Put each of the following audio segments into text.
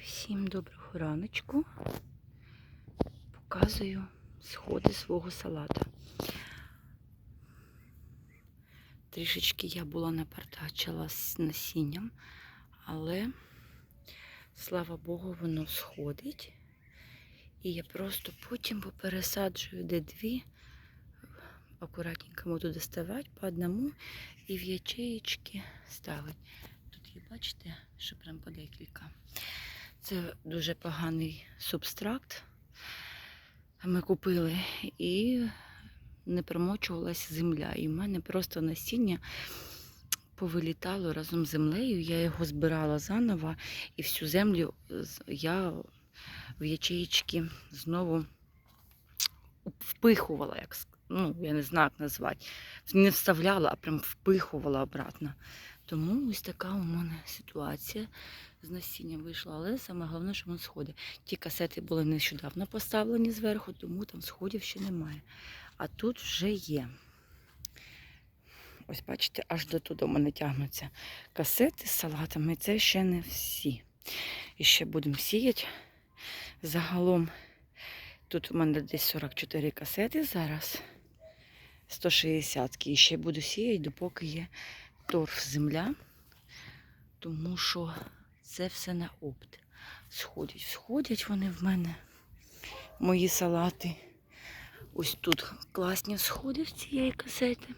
Всім доброго раночку. Показую сходи свого салата. Трішечки я була напартачила з насінням, але, слава Богу, воно сходить. І я просто потім попересаджую де дві, акуратненько буду доставати по одному і в ячеєчки ставити. Тут є, бачите, що прям по декілька. Це дуже поганий субстракт. Ми купили і не промочувалася земля. І в мене просто насіння повилітало разом з землею. Я його збирала заново і всю землю я в ячеїчки знову впихувала, як ну, я не знаю, як назвати. Не вставляла, а прям впихувала обратно. Тому ось така у мене ситуація з насінням вийшла. Але саме головне, що воно сходить. Ті касети були нещодавно поставлені зверху, тому там сходів ще немає. А тут вже є. Ось бачите, аж до туди у мене тягнуться касети з салатами. Це ще не всі. І ще будемо сіяти. Загалом тут у мене десь 44 касети зараз. 160 і ще буду сіяти, допоки є торф земля. Тому що це все на опт. Сходять, сходять вони в мене, мої салати. Ось тут класні сходи з цієї касети.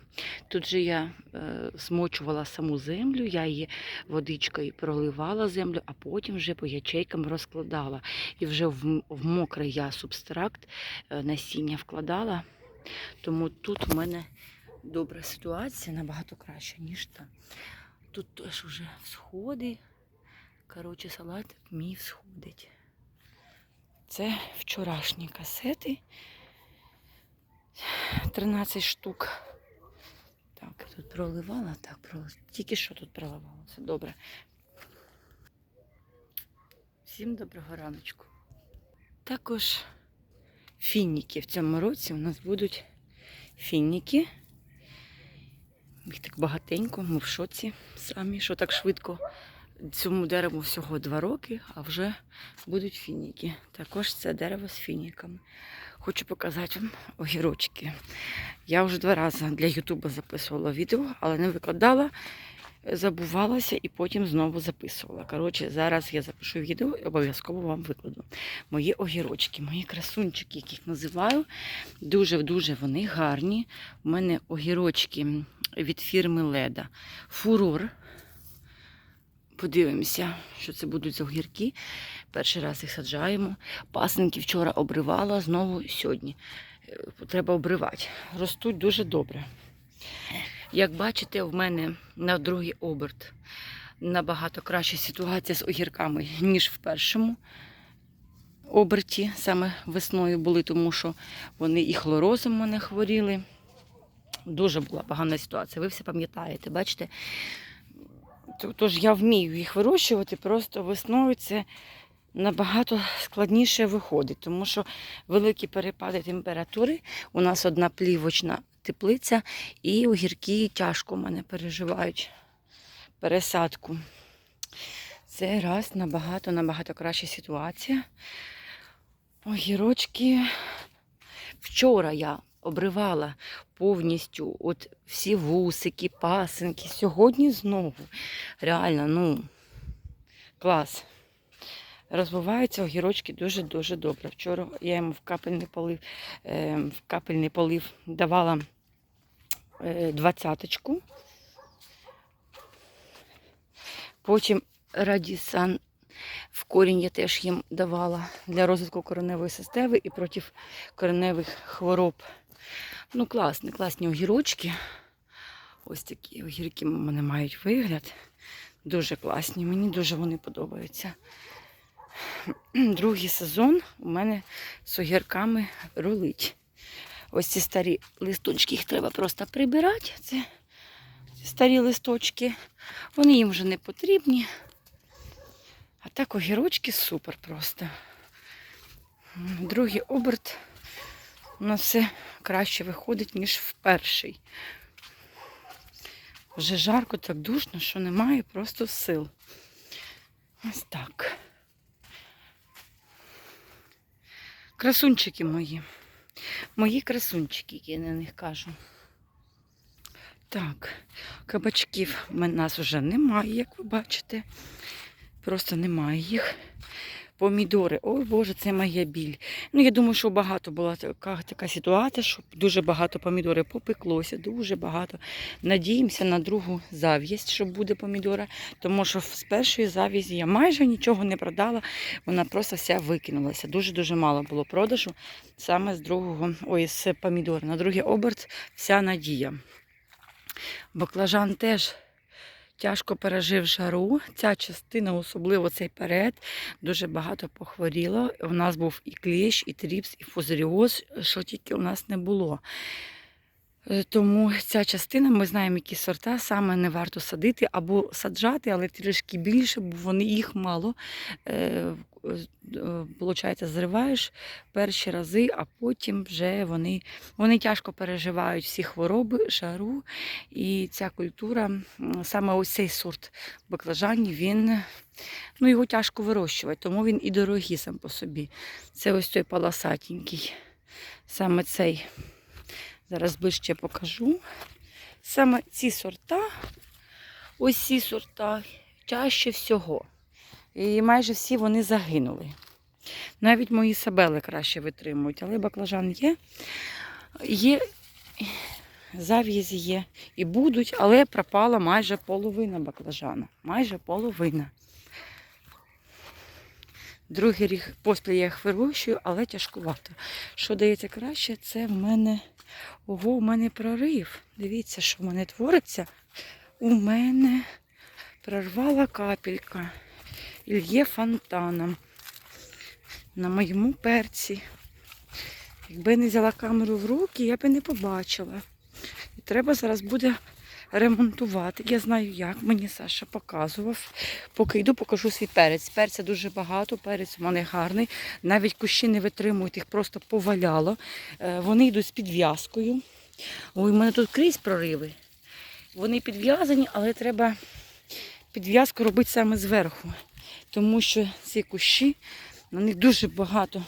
Тут же я е, смочувала саму землю, я її водичкою проливала землю, а потім вже по ячейкам розкладала. І вже в, в мокрий я субстракт е, насіння вкладала. Тому тут у мене добра ситуація набагато краща, ніж там. Тут теж вже всходи. Коротше, салат мій всходить. Це вчорашні касети. 13 штук. Так, тут проливала, так, проливала. Тільки що тут проливала. Все добре. Всім доброго раночку. Також фініки в цьому році у нас будуть фініки. Їх так багатенько, ми в шоці самі, що так швидко. Цьому дереву всього два роки, а вже будуть фініки. Також це дерево з фініками. Хочу показати вам огірочки. Я вже два рази для Ютуба записувала відео, але не викладала, забувалася і потім знову записувала. Коротше, зараз я запишу відео і обов'язково вам викладу. Мої огірочки, мої красунчики, яких називаю. Дуже-дуже вони гарні. У мене огірочки від фірми Леда. Фурор. Подивимося, що це будуть за огірки. Перший раз їх саджаємо. Пасенки вчора обривала, знову сьогодні. Е, Треба обривати. Ростуть дуже добре. Як бачите, в мене на другий оберт набагато краща ситуація з огірками, ніж в першому оберті. Саме весною були, тому що вони і хлорозом мене хворіли. Дуже була погана ситуація. Ви все пам'ятаєте, бачите? То- Тож я вмію їх вирощувати, просто весною це набагато складніше виходить, тому що великі перепади температури. У нас одна плівочна теплиця, і огірки тяжко мене переживають пересадку. Це раз набагато, набагато краща ситуація. Огірочки. Вчора я обривала повністю от всі вусики, пасинки. Сьогодні знову. Реально, ну, клас. Розвиваються огірочки дуже-дуже добре. Вчора я йому в капельний полив, е, в капельний полив давала е, двадцяточку. Потім радісан в корінь я теж їм давала для розвитку кореневої системи і проти кореневих хвороб. Ну, класні, класні огірочки. Ось такі огірки в мене мають вигляд. Дуже класні. Мені дуже вони подобаються. Другий сезон у мене з огірками рулить. Ось ці старі листочки, їх треба просто прибирати. Це старі листочки. Вони їм вже не потрібні. А так огірочки супер просто. Другий оберт у нас все краще виходить, ніж в перший. Вже жарко, так душно, що немає просто сил. Ось так. Красунчики мої. Мої красунчики, які я на них кажу. Так, кабачків в нас вже немає, як ви бачите. Просто немає їх. Помідори. Ой Боже, це моя біль. Ну, я думаю, що багато була така, така ситуація, що дуже багато помідорів попеклося, дуже багато. Надіємося на другу зав'язь, що буде помідора, тому що з першої зав'язі я майже нічого не продала, вона просто вся викинулася. Дуже-дуже мало було продажу саме з другого, ой, з помідора. На другий оберт вся надія. Баклажан теж тяжко пережив жару. Ця частина, особливо цей перед, дуже багато похворіло. У нас був і кліщ, і тріпс, і фузаріоз, що тільки у нас не було. Е, Тому ця частина, ми знаємо, які сорта саме не варто садити або саджати, але трішки більше, бо вони їх мало. Е, Получається, зриваєш перші рази, а потім вже вони, вони тяжко переживають всі хвороби, жару. І ця культура, саме ось цей сорт баклажанів, він ну, його тяжко вирощувати, тому він і дорогий сам по собі. Це ось той полосатенький. Саме цей. Зараз ближче покажу. Саме ці сорта, ось ці сорта, чаще всього. І майже всі вони загинули. Навіть мої сабели краще витримують, але баклажан є. Є зав'язі є і будуть, але пропала майже половина баклажана. Майже половина. Другий рік поспіль я їх вирощую, але тяжкувато. Що дається краще, це в мене. Ого, у мене прорив. Дивіться, що в мене твориться. У мене прорвала капелька. І лє фонтаном на моєму перці. Якби не взяла камеру в руки, я би не побачила. І треба зараз буде ремонтувати. Я знаю як. Мені Саша показував. Поки йду, покажу свій перець. Перця дуже багато, перець у мене гарний. Навіть кущі не витримують, їх просто поваляло. Е, Вони йдуть з підв'язкою. Ой, у мене тут крізь прориви. Вони підв'язані, але треба підв'язку робити саме зверху. Тому що ці кущі, на них дуже багато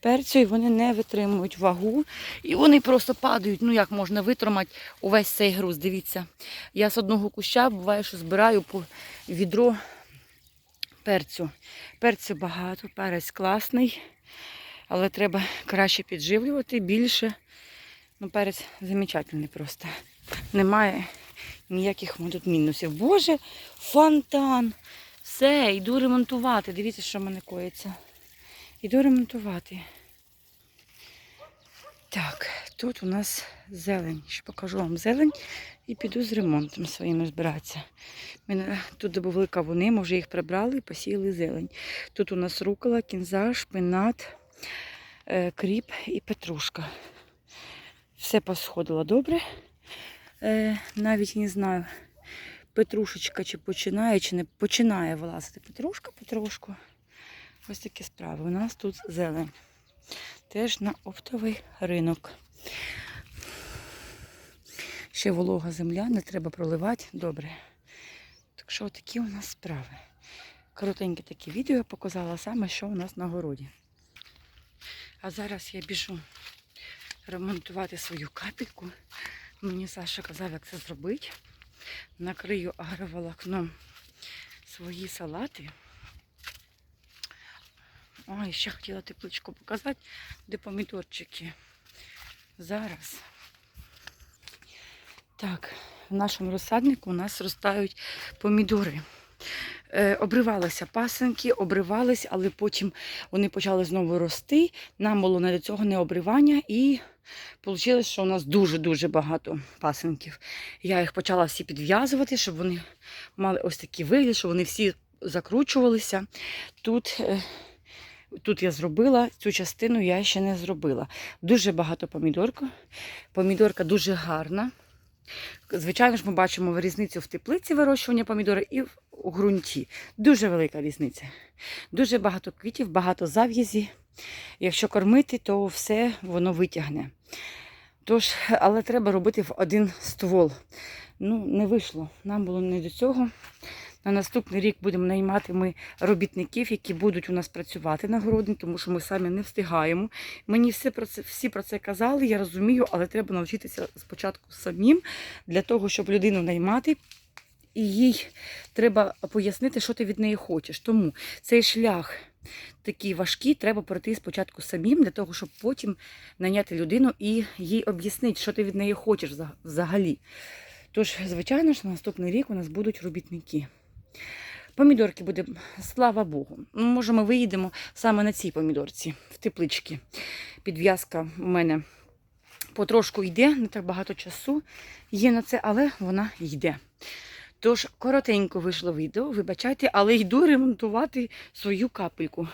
перцю, і вони не витримують вагу. І вони просто падають. Ну як можна витримати увесь цей груз. Дивіться, я з одного куща буває, що збираю по відро перцю. Перцю багато, перець класний, але треба краще підживлювати, більше. Ну, перець замечательний просто. Немає ніяких тут мінусів. Боже, фонтан! Все, йду ремонтувати. Дивіться, що в мене коїться. Йду ремонтувати. Так, тут у нас зелень. Ще покажу вам зелень і піду з ремонтом своїм розбиратися. Тут добавили кавуни, може їх прибрали і посіяли зелень. Тут у нас рукола, кінза, шпинат, е, кріп і петрушка. Все посходило добре. Е, навіть не знаю, петрушечка чи починає, чи не починає вилазити петрушка потрошку. Ось такі справи. У нас тут зелень. Теж на оптовий ринок. Ще волога земля, не треба проливати. Добре. Так що такі у нас справи. Коротеньке таке відео я показала саме, що у нас на городі. А зараз я біжу ремонтувати свою капельку. Мені Саша казав, як це зробити. Накрию агроволокном свої салати. Ой, ще хотіла тепличку показати, де помідорчики. Зараз. Так, в нашому розсаднику у нас ростають помідори. Е, обривалися пасенки, обривались, але потім вони почали знову рости. Нам було не до цього не обривання і вийшло, що у нас дуже-дуже багато пасенків. Я їх почала всі підв'язувати, щоб вони мали ось такий вигляд, щоб вони всі закручувалися. Тут, е, тут я зробила, цю частину я ще не зробила. Дуже багато помідорка. Помідорка дуже гарна. Звичайно ж, ми бачимо різницю в теплиці вирощування помідори і в у ґрунті. Дуже велика різниця. Дуже багато квітів, багато зав'язі. Якщо кормити, то все воно витягне. Тож, але треба робити в один ствол. Ну, не вийшло. Нам було не до цього. На наступний рік будемо наймати ми робітників, які будуть у нас працювати на городі, тому що ми самі не встигаємо. Мені все про це, всі про це казали, я розумію, але треба навчитися спочатку самим для того, щоб людину наймати. І їй треба пояснити, що ти від неї хочеш. Тому цей шлях такий важкий, треба пройти спочатку самим, для того, щоб потім найняти людину і їй об'яснити, що ти від неї хочеш взагалі. Тож, звичайно ж, на наступний рік у нас будуть робітники. Помідорки буде, слава Богу. Ну, Може, ми виїдемо саме на цій помідорці, в тепличці. Підв'язка у мене потрошку йде, не так багато часу є на це, але вона йде. Тож, коротенько вийшло відео, вибачайте, але йду ремонтувати свою капельку.